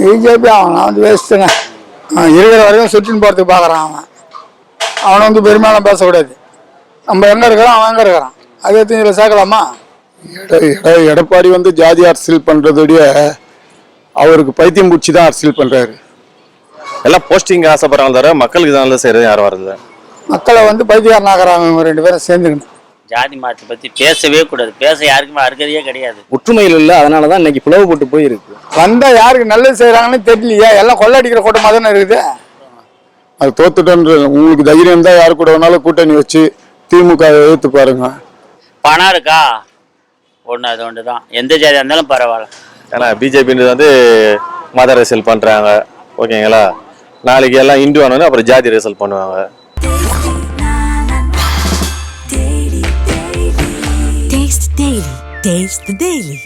BJP அவன் வந்து வேஸ்ட்டுங்க அவன் இருக்கிற வரைக்கும் சுற்றின்னு போகிறதுக்கு பார்க்குறான் அவன். அவனை வந்து பெருமையாலாம் பேசக்கூடாது. நம்ம எங்கே இருக்கிறோம் அவன் எங்கே இருக்கிறான்? அதே இதில் சேர்க்கலாமா? எட- எட- எடப்பாடி வந்து ஜாதி அரசியல் பண்றதோடைய அவருக்கு பைத்தியம் பிடிச்சி தான் அரசியல் பண்றாரு. எல்லாம் போஸ்டிங் ஆசைப்படுறாங்க தவிர மக்களுக்கு தான் செய்யறது யாரும் வரது மக்களை வந்து பைத்தியாரன் ஆக்குறாங்க இவங்க ரெண்டு பேரும் சேர்ந்துக்கணும் ஜாதி மாற்றி பற்றி பேசவே கூடாது. பேச யாருக்குமே அருகதையே கிடையாது. ஒற்றுமையில் இல்லை அதனால தான் இன்னைக்கு பிளவுபட்டு போயிருக்கு. வந்தால் யாருக்கு நல்லது செய்கிறாங்கன்னு தெரியலையே. எல்லாம் கொள்ளடிக்கிற கூட்டமாக தானே இருக்குது? அது தோத்துட்டோன்ற உங்களுக்கு தைரியம் தான் யாரு கூட வேணாலும் கூட்டணி வச்சு திமுக எதிர்த்து பாருங்க. பணம் இருக்கா? ஒன்று அது ஒன்று தான். எந்த ஜாதியாக இருந்தாலும் பரவாயில்ல. ஏன்னா பிஜேபின்றது வந்து மத அரசியல் பண்றாங்க. ஓகேங்களா? நாளைக்கு எல்லாம் இந்து ஆனோன்னு அப்புறம் ஜாதி அரசியல் பண்ணுவாங்க. Taste the Daily.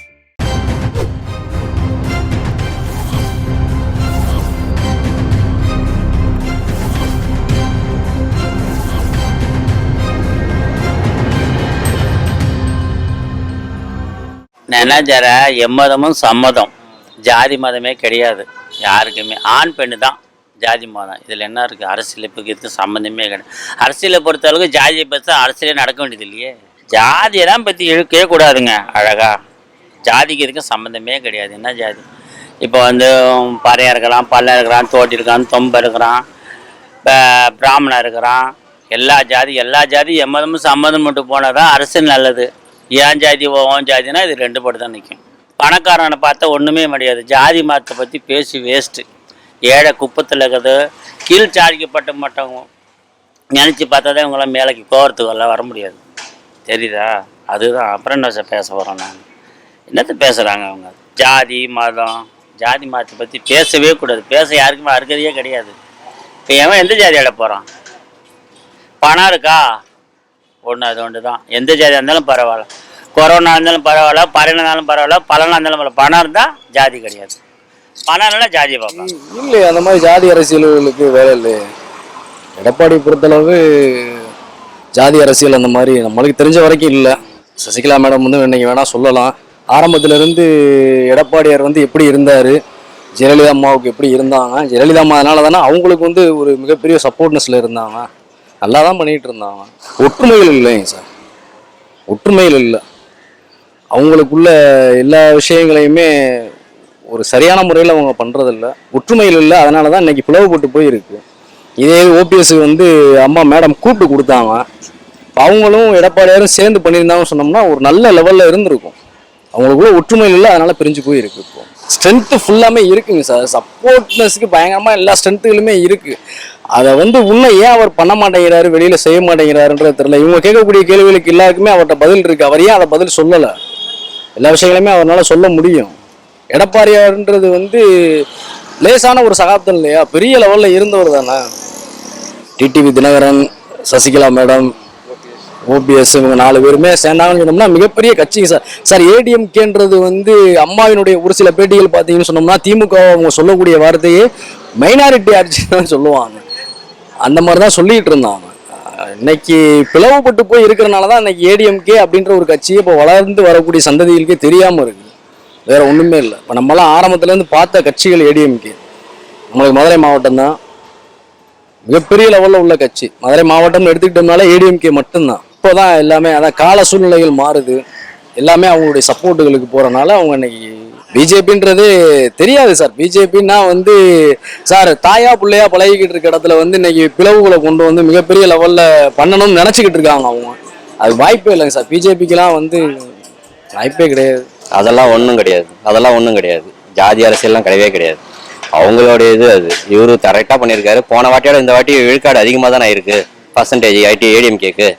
Taste the எம்மதமும் சம்மதம். ஜாதி மதமே கிடையாது. யாருக்குமே. ஆண் பெண்ணு தான் ஜாதி மதம். இதில் என்ன இருக்குது? அரசியலுக்கு இதுக்கு சம்மந்தமே கிடையாது. அரசியலை பொறுத்தளவுக்கு ஜாதியை பற்றி அரசியலே நடக்க வேண்டியது இல்லையே. ஜாதியெல்லாம் பற்றி இழுக்கவே கூடாதுங்க அழகா. ஜாதிக்கு இதுக்கு சம்மந்தமே கிடையாது. என்ன ஜாதி? இப்போ வந்து பறையாக இருக்கிறான் பல்ல இருக்கிறான் தோட்டி இருக்கான் தொம்பை இருக்கிறான் இப்போ பிராமணன் இருக்கிறான். எல்லா ஜாதி எல்லா ஜாதி எம்மதமும் சம்மதம் மட்டும் போனால் தான் அரசியல் நல்லது. ஏன் ஜாதி ஓன் ஜாதினா இது ரெண்டு படம் தான் நிற்கும் பணக்காரனை பார்த்தா ஒன்றுமே முடியாது. ஜாதி மதத்தை பற்றி பேசி வேஸ்ட்டு ஏழை குப்பத்தில் இருக்கிறது கீழ் சாதிக்கப்பட்ட மாட்டவங்க நினச்சி பார்த்தா தான் இவங்களாம் மேலைக்கு கோவத்துக்கு எல்லாம் வர முடியாது. தெரியுதா? அதுதான். அப்புறம் என்ன சார் பேச போகிறோம் நான்? என்னத்தை பேசுகிறாங்க அவங்க? ஜாதி மதம் ஜாதி மதத்தை பற்றி பேசவே கூடாது. பேச யாருக்குமே அறுக்கிறதே கிடையாது. இப்போ எவன் எந்த ஜாதி போகிறான் பணம் இருக்கா? ஒன்று அது ஒன்று தான் எந்த ஜாதியாக இருந்தாலும் பரவாயில்ல. கொரோனா இருந்தாலும் பரவாயில்ல பறையனா இருந்தாலும் பரவாயில்ல பலனாக இருந்தாலும் பரவாயில்ல. பணம் இருந்தால் ஜாதி கிடையாது. பணம் இல்லைனா ஜாதியை பார்க்கலாம் இல்லை அந்த மாதிரி ஜாதி அரசியல்களுக்கு வேலை இல்லை எடப்பாடி பொறுத்தளவு ஜாதி அரசியல் அந்த மாதிரி நம்மளுக்கு தெரிஞ்ச வரைக்கும் இல்லை. சசிகலா மேடம் வந்து இன்னைக்கு வேணால் சொல்லலாம். ஆரம்பத்திலிருந்து எடப்பாடியார் வந்து எப்படி இருந்தார்? ஜெயலலிதா அம்மாவுக்கு எப்படி இருந்தாங்க? ஜெயலலிதா அம்மா அதனால தானே அவங்களுக்கு வந்து ஒரு மிகப்பெரிய சப்போர்ட்னஸில் இருந்தாங்க. நல்லா தான் பண்ணிட்டு இருந்தாங்க ஒற்றுமைகள் இல்லைங்க சார். ஒற்றுமைகள் இல்லை. அவங்களுக்குள்ள எல்லா விஷயங்களையுமே ஒரு சரியான முறையில் அவங்க பண்ணுறதில்ல ஒற்றுமையில் இல்லை அதனால தான் இன்றைக்கி பிளவுபட்டு போயிருக்கு. இதே ஓபிஎஸ்க்கு வந்து அம்மா மேடம் கூப்பிட்டு கொடுத்தாங்க. அவங்களும் எடப்பாடியாரும் சேர்ந்து பண்ணியிருந்தாங்கன்னு சொன்னோம்னா ஒரு நல்ல லெவலில் இருந்திருக்கும். அவங்களுக்குள்ள ஒற்றுமையில் இல்லை அதனால் பிரிஞ்சு போயிருக்கு இப்போ. ஸ்ட்ரென்த்து ஃபுல்லாமே இருக்குங்க சார் சப்போர்ட்னஸ்க்கு பயங்கரமாக எல்லா ஸ்ட்ரென்த்துகளுமே இருக்குது அதை வந்து இன்னும் ஏன் அவர் பண்ண மாட்டேங்கிறாரு வெளியில் செய்ய மாட்டேங்கிறாருன்றது தெரியல. இவங்க கேட்கக்கூடிய கேள்விகளுக்கு எல்லாருக்குமே அவர்கிட்ட பதில் இருக்குது அவர் ஏன் அதை பதில் சொல்லலை? எல்லா விஷயங்களையுமே அவரால் சொல்ல முடியும். எடப்பாடியார்ன்றது வந்து லேசான ஒரு சகாப்தம் இல்லையா? பெரிய லெவலில் இருந்தவர் தானே. TTV Dinakaran Sasikala madam OPS இவங்க நாலு பேருமே சேர்ந்தாங்கன்னு சொன்னோம்னா மிகப்பெரிய கட்சிங்க சார். சார் ஏடிஎம்கேன்றது வந்து அம்மாவினுடைய ஒரு சில பேட்டிகள் பார்த்தீங்கன்னு சொன்னோம்னா திமுக அவங்க சொல்லக்கூடிய வார்த்தையே மைனாரிட்டி ஆட்சி தான் சொல்லுவாங்க. அந்த மாதிரி தான் சொல்லிட்டு இருந்தாங்க. இன்னைக்கு பிளவுபட்டு போய் இருக்கிறனால தான் இன்னைக்கு ஏடிஎம்கே அப்படின்ற ஒரு கட்சியை இப்போ வளர்ந்து வரக்கூடிய சந்ததிகளுக்கே தெரியாமல் இருக்கு. வேற ஒன்றுமே இல்லை. இப்போ நம்மளாம் ஆரம்பத்துலேருந்து பார்த்த கட்சிகள் ஏடிஎம்கே நம்மளுக்கு மதுரை மாவட்டம் தான். மிகப்பெரிய லெவலில் உள்ள கட்சி. மதுரை மாவட்டம்னு எடுத்துக்கிட்டோம்னாலே ஏடிஎம்கே மட்டும்தான். இப்போ தான் எல்லாமே அதான் கால சூழ்நிலைகள் மாறுது. எல்லாமே அவங்களுடைய சப்போர்ட்டுகளுக்கு போகிறனால அவங்க இன்னைக்கு பிஜேபின்றது தெரியாது சார். பிஜேபின்னா வந்து சார் தாயா பிள்ளையா பழகிக்கிட்டு இருக்க இடத்துல வந்து இன்னைக்கு பிளவுகளை கொண்டு வந்து மிகப்பெரிய லெவலில் பண்ணணும்னு நினச்சிக்கிட்டு இருக்காங்க அவங்க. அது வாய்ப்பே இல்லைங்க சார். பிஜேபிக்கெலாம் வந்து வாய்ப்பே கிடையாது. அதெல்லாம் ஒன்றும் கிடையாது. அதெல்லாம் ஒன்றும் கிடையாது. ஜாதி அரசியல்லாம் கிடையவே கிடையாது. அவங்களுடைய இது அது. இவரு கரெக்டாக பண்ணியிருக்காரு. போன வாட்டியோட இந்த வாட்டி விழுக்காடு அதிகமாக தானே இருக்குது பர்சன்டேஜ் ஐடி ஏடிஎம்கேக்கு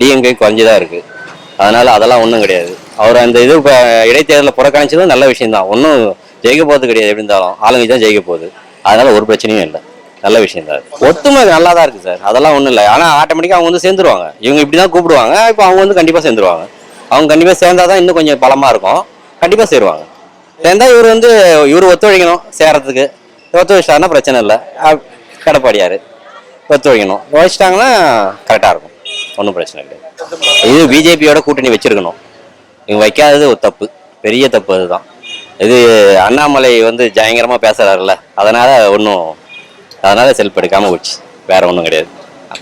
டிஎம்கே குறைஞ்சுதான் இருக்குது அதனால் அதெல்லாம் ஒன்றும் கிடையாது. அவர் அந்த இது இப்போ இடைத்தேர்தலில் புறக்கணிச்சதும் நல்ல விஷயம்தான். ஒன்றும் ஜெயிக்க போகிறது கிடையாது எப்படி இருந்தாலும். ஆளுங்க தான் ஜெயிக்க போகுது. அதனால் ஒரு பிரச்சனையும் இல்லை. நல்ல விஷயம் தான். ஒத்துமை நல்லா தான் இருக்குது சார். அதெல்லாம் ஒன்றும் இல்லை. ஆனால் ஆட்டோமேட்டிக்காக அவங்க வந்து சேர்ந்துருவாங்க. இவங்க இப்படி தான் கூப்பிடுவாங்க. இப்போ அவங்க வந்து கண்டிப்பாக சேர்ந்துருவாங்க. அவங்க கண்டிப்பாக சேர்ந்தாதான் இன்னும் கொஞ்சம் பலமாக இருக்கும். கண்டிப்பாக சேருவாங்க. சேர்ந்தா இவர் வந்து இவர் ஒத்துழைக்கணும் சேரத்துக்கு ஒத்துழைச்சாருன்னா பிரச்சனை இல்லை. கடப்பாடியார். ஒத்துழைக்கணும். உழைச்சிட்டாங்கன்னா கரெக்டாக இருக்கும். ஒன்றும் பிரச்சனை கிடையாது. இது பிஜேபியோட கூட்டணி வச்சிருக்கணும். இவங்க வைக்காதது ஒரு தப்பு. பெரிய தப்பு அதுதான். இது அண்ணாமலை வந்து பயங்கரமாக பேசுறாருல்ல அதனால் ஒன்றும் அதனால் செல்ஃப் எடுக்காமல் போச்சு. வேற ஒன்றும் கிடையாது.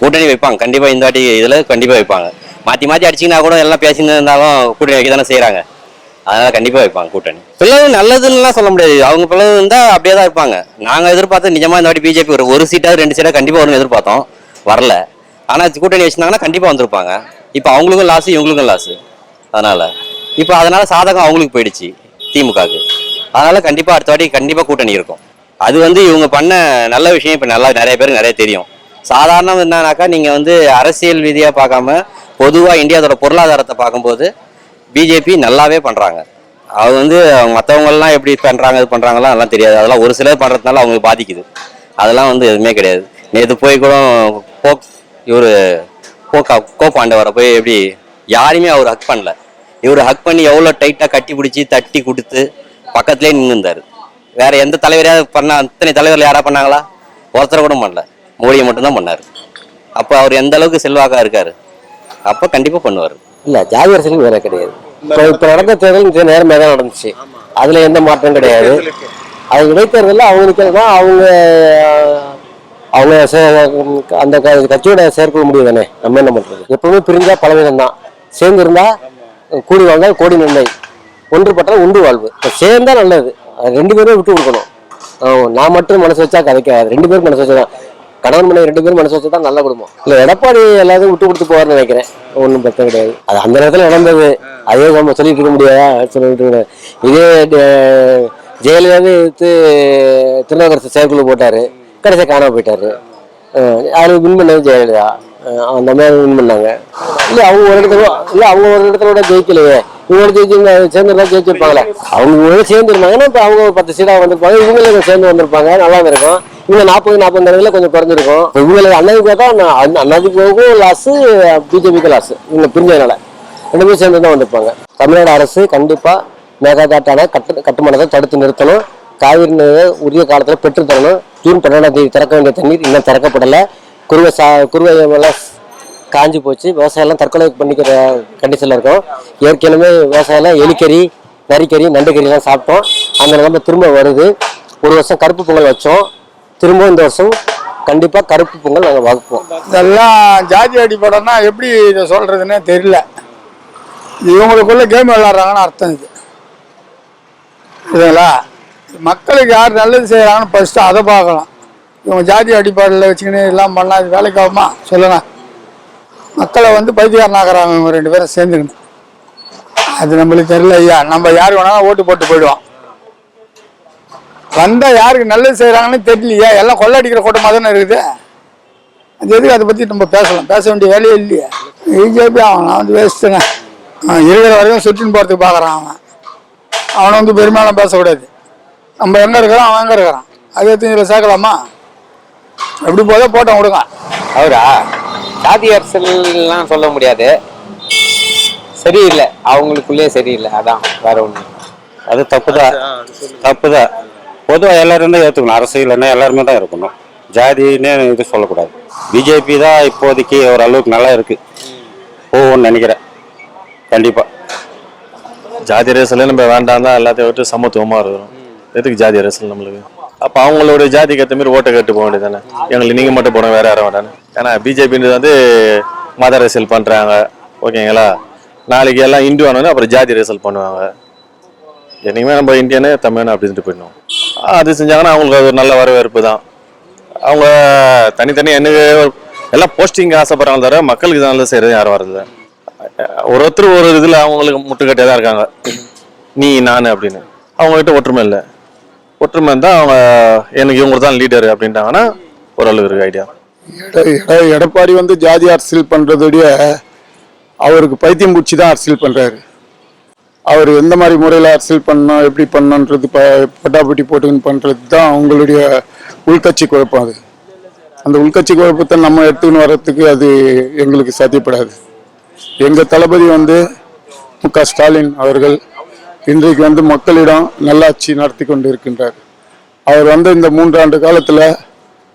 கூட்டணி வைப்பாங்க. கண்டிப்பாக இந்த வாட்டி இதில் கண்டிப்பாக வைப்பாங்க. மாற்றி மாற்றி அடிச்சிங்கன்னா கூட எல்லாம் பேசின்னு இருந்தாலும் கூட்டணி வைக்க தானே செய்கிறாங்க அதனால் கண்டிப்பாக வைப்பாங்க கூட்டணி. பிள்ளைகள் நல்லதுன்னுலாம் சொல்ல முடியாது. அவங்க பிளவு இருந்தால் அப்படியே தான் இருப்பாங்க. நாங்கள் எதிர்பார்த்து நிஜமாக இந்த வாட்டி பிஜேபி ஒரு ஒரு சீட்டாவது ரெண்டு சீட்டாக கண்டிப்பாக வரும்னு எதிர்பார்த்தோம். வரல. ஆனால் கூட்டணி வச்சுருந்தாங்கன்னா கண்டிப்பாக வந்திருப்பாங்க. இப்போ அவங்களுக்கும் லாஸு இவங்களுக்கும் லாஸு அதனால் இப்போ அதனால் சாதகம் அவங்களுக்கு போயிடுச்சு திமுகவுக்கு. அதனால் கண்டிப்பாக அடுத்த வாட்டி கண்டிப்பாக கூட்டணி இருக்கும். அது வந்து இவங்க பண்ண நல்ல விஷயம் இப்போ நல்லா நிறைய பேருக்கு நிறைய தெரியும். சாதாரணம் என்னன்னாக்கா நீங்கள் வந்து அரசியல் ரீதியாக பார்க்காம பொதுவாக இந்தியாவோட பொருளாதாரத்தை பார்க்கும்போது பிஜேபி நல்லாவே பண்ணுறாங்க அது வந்து மற்றவங்கெல்லாம் எப்படி பண்ணுறாங்க இது பண்ணுறாங்கலாம் அதெல்லாம் தெரியாது. அதெல்லாம் ஒரு சிலர் பண்ணுறதுனால அவங்களுக்கு பாதிக்குது. அதெல்லாம் வந்து எதுவுமே கிடையாது. நேற்று போய் கூட கோ இவர் கோகா கோபாண்டவரை போய் எப்படி யாரையுமே அவர் ஹக் பண்ணல. இவர் ஹக் பண்ணி எவ்வளோ டைட்டாக கட்டி பிடிச்சி தட்டி கொடுத்து பக்கத்துலேயே நின்றுந்தார் வேற எந்த தலைவரையாவது பண்ண அத்தனை தலைவர்கள் யாரா பண்ணாங்களா? ஒருத்தரை கூட பண்ணல. மோடியை மட்டும்தான் பண்ணார். அப்போ அவர் எந்த அளவுக்கு செல்வாக்கா இருக்காரு? அப்போ கண்டிப்பாக பண்ணுவார். இல்ல ஜாதி அரசியலுக்கு வேற கிடையாது. இப்போ இப்போ நடந்த தேர்தல் இந்த நேரமே தான் நடந்துச்சு. அதுல எந்த மாற்றம் கிடையாது. அது இடைத்தேர்தலில் அவங்க நிற்கிறது தான் அவங்க அவங்க அந்த க- கட்சியோட செயற்கொள்ள முடியும் தானே? நம்ம என்ன பண்ணுறது எப்பவுமே பிரிஞ்சா பலவீனம் தான். சேர்ந்து இருந்தால் கூடி வாழ்ந்தால் கோடி நன்மை. ஒன்றுபட்டால் உண்டு வாழ்வு. இப்போ சேர்ந்தா நல்லது. ரெண்டு பேரும் விட்டு கொடுக்கணும். நான் மட்டும் மனசு வச்சா கதைக்காது ரெண்டு பேரும் மனசு வச்சா கணவன் மனைவி ரெண்டு பேரும் மனசு வச்சா தான் நல்ல குடும்பம். இல்லை எடப்பாடி எல்லாத்தையும் விட்டு கொடுத்து போவார்னு நினைக்கிறேன். ஒன்றும் பிரச்சனை கிடையாது. அது அந்த நேரத்தில் நடந்தது. அதே நம்ம சொல்லிட்டு இருக்க முடியாதா. சொல்லிட்டு இருக்க இதே அஹ், ஜெயலலிதாவே எடுத்து செயற்குழு போட்டாரு. கடைசி காணாம போயிட்டாரு. அதில் வின் பண்ணது ஜெயலலிதா அந்த மாதிரி வின் பண்ணாங்க. இல்லை அவங்க ஒரு இடத்துல இல்லை அவங்க ஒரு இடத்துல கூட ஜெயிக்கலையே. இவங்க ஜெயிச்சிருந்தா சேர்ந்து ஜெயிச்சிருப்பாங்களே. அவங்க இவங்க சேர்ந்துருந்தாங்கன்னா இப்போ அவங்க ஒரு பத்து சீடாக வந்திருப்பாங்க. இவங்களும் சேர்ந்து வந்திருப்பாங்க. நல்லா இருக்கும். இவங்க நாற்பது நாற்பது இடத்துல கொஞ்சம் குறைஞ்சிருக்கும். இவங்களுக்கு அண்ணாதிமுக தான் அண்ணாதிமுகவும் லாஸு பிஜேபிக்கு லாஸு இவங்க பிரிஞ்சதுனால. ரெண்டு பேரும் சேர்ந்து தான் வந்திருப்பாங்க. தமிழ்நாடு அரசு கண்டிப்பாக மேகதாட்டான கட்டு கட்டுமானத்தை தடுத்து நிறுத்தணும். காவிரி நீரை உரிய காலத்தில் பெற்றுத்தரணும் ஜூன் பன்னெண்டாம் தேதி திறக்க வேண்டிய தண்ணீர் இன்னும் திறக்கப்படலை. குறுவை சா குறுவை காஞ்சி போச்சு. விவசாயம்லாம் தற்கொலை பண்ணிக்கிற கண்டிஷனில் இருக்கும். ஏற்கனவே விவசாயம்லாம் எலிக்கறி நரிக்கறி நண்டுக்கறிலாம் சாப்பிட்டோம். அந்த நிலைமை திரும்ப வருது. ஒரு வருஷம் கருப்பு பொங்கல் வச்சோம். திரும்ப இந்த வருஷம் கண்டிப்பாக கருப்பு பொங்கல் நாங்கள் வகுப்போம். இதெல்லாம் ஜாதி அடிப்படைன்னா எப்படி இதை சொல்கிறதுன்னே தெரியல. இவங்களுக்குள்ள கேம் விளாட்றாங்கன்னு அர்த்தம் இது. இதுங்களா மக்களுக்கு யார் நல்லது செய்கிறாங்கன்னு ஃபஸ்ட்டு அதை பார்க்கலாம். இவங்க ஜாதி அடிப்படையில் வச்சுக்கின்னு எல்லாம் பண்ணலாம் இது வேலைக்கு ஆகுமா? சொல்லுங்க மக்களை வந்து பைத்தியாரனாகிறாங்க இவங்க ரெண்டு பேரும் சேர்ந்துக்கணும் அது நம்மளுக்கு தெரியல ஐயா. நம்ம யார் வேணாலும் ஓட்டு போட்டு போயிடுவோம். வந்தால் யாருக்கு நல்லது செய்கிறாங்கன்னு தெரியலையா. எல்லாம் கொள்ளடிக்கிற கூட்டமாக தானே இருக்குது. அது எதுக்கு அதை பற்றி நம்ம பேசலாம்? பேச வேண்டிய வேலையே இல்லையே. பிஜேபி அவன் நான் வந்து வேஸ்ட்டுங்க இருக்கிற வரைக்கும் சுற்றின்னு போகிறதுக்கு பார்க்குறான் அவன். அவனை வந்து பெரும்பாலும் பேசக்கூடாது. நம்ம எங்கே இருக்கிறோம் அவன் எங்கே இருக்கிறான்? அதை எடுத்து இதில் சேர்க்கலாமா? எப்படி போதோ போட்டோம் விடுங்க அவரா? சாதி அரசியல்லாம் சொல்ல முடியாது. சரியில்லை. அவங்களுக்குள்ளே சரியில்லை. அதான் வேற ஒண்ணு. அது தப்பு தான் தப்பு தான் பொதுவாக எல்லாரும் தான் ஏற்றுக்கணும் அரசியல்னா எல்லாருமே தான் இருக்கணும். ஜாதின்னு இது சொல்லக்கூடாது. பிஜேபி தான் இப்போதைக்கு ஓரளவுக்கு நல்லா இருக்கு. போகும்னு நினைக்கிறேன். கண்டிப்பாக ஜாதி அரசியல் நம்ம வேண்டாம் தான் எல்லாத்தையும் விட்டு சமத்துவமா இருக்கிறோம் எதுக்கு ஜாதி அரசியல் நம்மளுக்கு? அப்போ அவங்களோட ஜாதிக்கு ஏற்ற மாதிரி ஓட்டை கட்டு போக வேண்டியது தானே எங்களுக்கு நீங்கள் மட்டும் போன வேற யாரும் வேண்டாம் ஏன்னா பிஜேபின்றது வந்து மத அரசியல் பண்ணுறாங்க ஓகேங்களா? நாளைக்கு எல்லாம் இந்து ஆனோன்னு அப்புறம் ஜாதி அரசியல் பண்ணுவாங்க. என்னைக்குமே நம்ம இந்தியனு தமிழனு அப்படின்ட்டு போயிடணும். அது செஞ்சாங்கன்னா அவங்களுக்கு அது ஒரு நல்ல வரவேற்பு தான். அவங்க தனித்தனி எனக்கு எல்லாம் போஸ்டிங் ஆசைப்படுறாங்க தவிர மக்களுக்கு தான் செய்கிறது யாரும் வரதில்ல. ஒரு ஒருத்தர் ஒரு இதில் அவங்களுக்கு முட்டுக்கட்டியாக தான் இருக்காங்க. நீ நான் அப்படின்னு. அவங்ககிட்ட ஒற்றுமை இல்லை. ஒற்றுமை இருந்தால் அவங்க எனக்கு இவங்க தான் லீடர் அப்படின்ட்டாங்கன்னா ஓரளவு இருக்கு ஐடியா எடப்பாடி வந்து ஜாதி அரசியல் பண்றதோடைய அவருக்கு பைத்தியம் பிடிச்சி தான் அரசியல் பண்ணுறாரு அவர் எந்த மாதிரி முறையில் அரசியல் பண்ணணும் எப்படி பண்ணணுன்றது ப பட்டாப்பட்டி போட்டுன்னு பண்ணுறது தான் அவங்களுடைய உள்கட்சி குழப்பம் அது. அந்த உள்கட்சி குழப்பத்தை நம்ம எடுத்துக்கின்னு வர்றதுக்கு அது எங்களுக்கு சாத்தியப்படாது. எங்கள் தளபதி வந்து மு க ஸ்டாலின் அவர்கள் இன்றைக்கு வந்து மக்களிடம் நல்லாட்சி நடத்தி கொண்டு இருக்கின்றார் அவர் வந்து இந்த மூன்றாண்டு காலத்தில்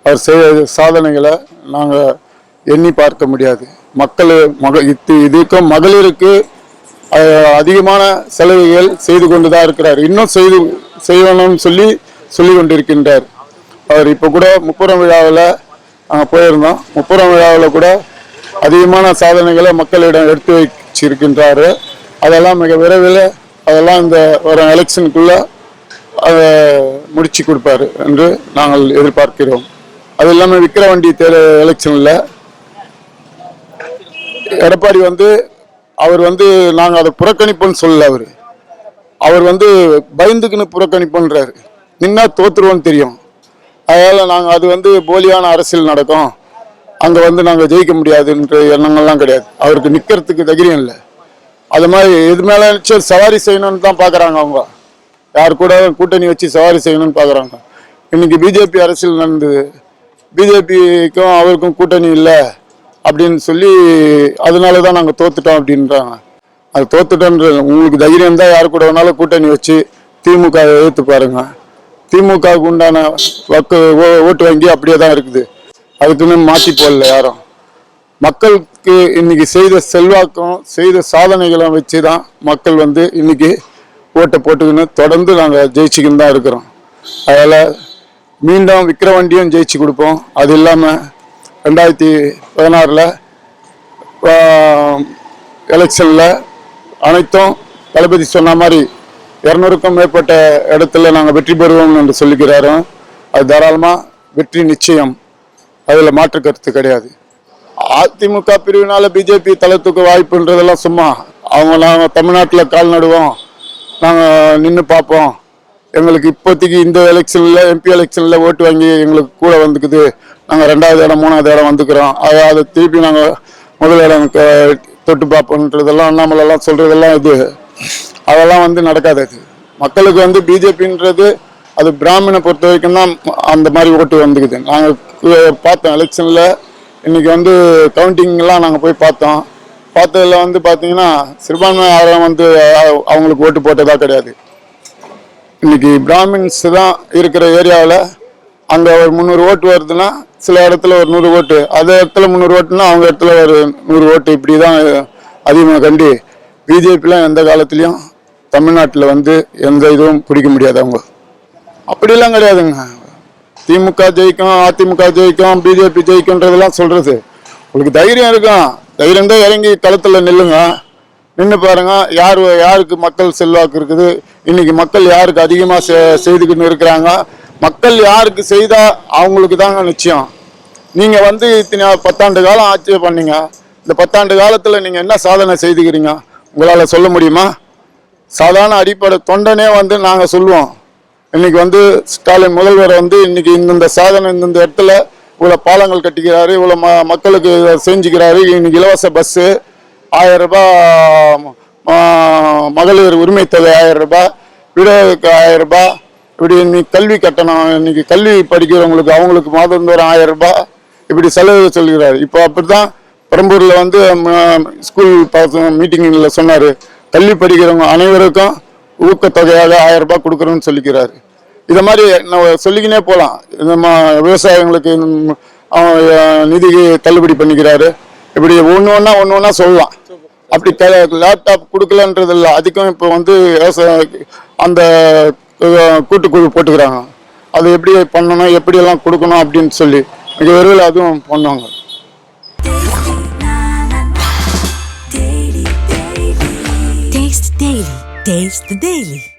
அவர் செய்த சாதனைகளை நாங்கள் எண்ணி பார்க்க முடியாது. மக்கள் மக இது இதுக்கும் மகளிருக்கு அதிகமான செலவுகள் செய்து கொண்டு தான் இருக்கிறார். இன்னும் செய்து செய்யணும்னு சொல்லி சொல்லி கொண்டிருக்கின்றார். அவர் இப்போ கூட முப்புறம் விழாவில் நாங்கள் போயிருந்தோம். முப்புறம் விழாவில் கூட அதிகமான சாதனைகளை மக்களிடம் எடுத்து வச்சிருக்கின்றாரு. அதெல்லாம் மிக விரைவில் அதெல்லாம் இந்த வர எலெக்ஷனுக்குள்ள அதை முடிச்சு கொடுப்பாரு என்று நாங்கள் எதிர்பார்க்கிறோம். அது இல்லாமல் விக்கிரவாண்டி தேர் எலெக்ஷனில் எடப்பாடி வந்து அவர் வந்து நாங்கள் அதை புறக்கணிப்போன்னு சொல்லல அவர். அவர் வந்து பயந்துக்குன்னு புறக்கணிப்போன்றார் நின்னா தோத்துருவோன்னு தெரியும். அதனால் நாங்கள் அது வந்து போலியான அரசியல் நடக்கும். அங்கே வந்து நாங்கள் ஜெயிக்க முடியாதுன்ற எண்ணங்கள்லாம் கிடையாது. அவருக்கு நிற்கிறதுக்கு தைரியம் இல்லை. அது மாதிரி இது மேலே சரி சவாரி செய்யணும்னு தான் பார்க்குறாங்க அவங்க. யார் கூட கூட்டணி வச்சு சவாரி செய்யணும்னு பார்க்குறாங்க இன்னைக்கு பிஜேபி அரசியல் நடந்தது. பிஜேபிக்கும் அவருக்கும் கூட்டணி இல்லை அப்படின்னு சொல்லி அதனால தான் நாங்கள் தோத்துட்டோம் அப்படின்றாங்க. அது தோத்துட்டோன்ற உங்களுக்கு தைரியம் தான் யார் கூட வேணாலும் கூட்டணி வச்சு திமுக வை எதிர்த்து பாருங்க. திமுகவுக்கு உண்டான வாக்கு ஓ- ஓட்டு வங்கி அப்படியே தான் இருக்குது. அதுக்குன்னு மாற்றி போடல யாரும். மக்களுக்கு இன்னைக்கு செய்த செல்வாக்கம் செய்த சாதனைகளும் வச்சு தான் மக்கள் வந்து இன்னைக்கு ஓட்டை போட்டுக்கின்னு தொடர்ந்து நாங்கள் ஜெயிச்சுக்கின்னு தான் இருக்கிறோம். அதனால் மீண்டும் விக்கிரவாண்டியும் ஜெயிச்சு கொடுப்போம். அது இல்லாமல் ரெண்டாயிரத்தி பதினாறில் எலெக்ஷனில் அனைத்தும் தளபதி சொன்ன மாதிரி இரநூறுக்கும் மேற்பட்ட இடத்துல நாங்கள் வெற்றி பெறுவோம் என்று சொல்லிக்கிறாரோ. அது தாராளமாக வெற்றி நிச்சயம். அதில் மாற்று கருத்து கிடையாது. அதிமுக பிரிவினால பிஜேபி தளத்துக்கு வாய்ப்புன்றதெல்லாம் சும்மா. அவங்க நாங்கள் தமிழ்நாட்டில் கால் நடுவோம். நாங்கள் நின்று பார்ப்போம். எங்களுக்கு இப்போதைக்கு இந்த எலெக்ஷனில் எம்பி எலெக்ஷனில் ஓட்டு வாங்கி எங்களுக்கு கூட வந்துக்குது. நாங்கள் ரெண்டாவது இடம் மூணாவது இடம் வந்துக்கிறோம். அதை அதை திருப்பி நாங்கள் முதல் இடம் தொட்டு பார்ப்போன்றதெல்லாம் அண்ணாமலைலாம் சொல்கிறதெல்லாம் இது. அதெல்லாம் வந்து நடக்காது அது. மக்களுக்கு வந்து பிஜேபின்றது அது பிராமணை பொறுத்த வரைக்கும் தான் அந்த மாதிரி ஓட்டு வந்துக்குது. நாங்கள் பார்த்தோம் எலெக்ஷனில் இன்னைக்கு வந்து கவுண்டிங்லாம் நாங்கள் போய் பார்த்தோம். பார்த்ததுல வந்து பார்த்தீங்கன்னா சிறுபான்மை யாரும் வந்து அவங்களுக்கு ஓட்டு போட்டதா கிடையாது. இன்னைக்கு பிராமின்ஸ் தான் இருக்கிற ஏரியாவில் அங்கே ஒரு முந்நூறு ஓட்டு வருதுன்னா சில இடத்துல ஒரு நூறு ஓட்டு. அதே இடத்துல முந்நூறு ஓட்டுனா அவங்க இடத்துல ஒரு நூறு ஓட்டு. இப்படி தான் அதிகமாக கண்டு பிஜேபிலாம் எந்த காலத்துலேயும் தமிழ்நாட்டில் வந்து எந்த இதுவும் பிடிக்க முடியாது அவங்க. அப்படிலாம் கிடையாதுங்க. திமுக ஜெயிக்கும் அதிமுக ஜெயிக்கும் பிஜேபி ஜெயிக்கும்ன்றதெல்லாம் சொல்றது. உங்களுக்கு தைரியம் இருக்கும் தைரியம் தான் இறங்கி களத்தில் நில்லுங்க. நின்று பாருங்க யார் யாருக்கு மக்கள் செல்வாக்கு இருக்குது? இன்னைக்கு மக்கள் யாருக்கு அதிகமாக செய்துக்கிட்டு இருக்கிறாங்க? மக்கள் யாருக்கு செய்தால் அவங்களுக்கு தாங்க நிச்சயம். நீங்கள் வந்து இத்தனை பத்தாண்டு காலம் ஆட்சி பண்ணீங்க. இந்த பத்தாண்டு காலத்தில் நீங்கள் என்ன சாதனை செய்துக்கிறீங்க? உங்களால் சொல்ல முடியுமா? சாதாரண அடிப்படை தொண்டனே வந்து நாங்கள் சொல்லுவோம். இன்னைக்கு வந்து ஸ்டாலின் முதல்வர் வந்து இன்னைக்கு இந்தந்த சாதனை இந்தந்த இடத்துல இவ்வளோ பாலங்கள் கட்டிக்கிறாரு இவ்வளோ ம மக்களுக்கு செஞ்சுக்கிறாரு. இன்னைக்கு இலவச பஸ்ஸு ஆயிரம் ரூபாய் மகளிர் உரிமை தொகை ஆயிரம் ரூபாய் விடோவுக்கு ஆயிரம் ரூபாய். இப்படி இன்னைக்கு கல்வி கட்டணம் இன்னைக்கு கல்வி படிக்கிறவங்களுக்கு அவங்களுக்கு மாதந்தோறும் ஆயிரம் ரூபாய். இப்படி செலவு சொல்கிறார். இப்போ அப்படிதான் பெரம்பூரில் வந்து ம, ஸ்கூல் மீட்டிங்கில் சொன்னார். கல்வி படிக்கிறவங்க அனைவருக்கும் ஊக்கத்தொகையாக ஆயிரம் ரூபாய் கொடுக்குறோன்னு சொல்லிக்கிறாரு. இதை மாதிரி நம்ம சொல்லிக்கினே போகலாம் நம்ம விவசாயிகளுக்கு நிதி தள்ளுபடி பண்ணிக்கிறாரு. இப்படி ஒன்று ஒன்றா ஒன்று ஒன்றா சொல்லலாம். அப்படி க லேப்டாப் கொடுக்கலன்றது இல்லை. அதுக்கும் இப்போ வந்து அந்த கூட்டுக்குழு போட்டுக்கிறாங்க. அது எப்படி பண்ணணும் எப்படியெல்லாம் கொடுக்கணும் அப்படின்னு சொல்லி மிக விரைவில் அதுவும் பண்ணுவாங்க. Taste the Daily.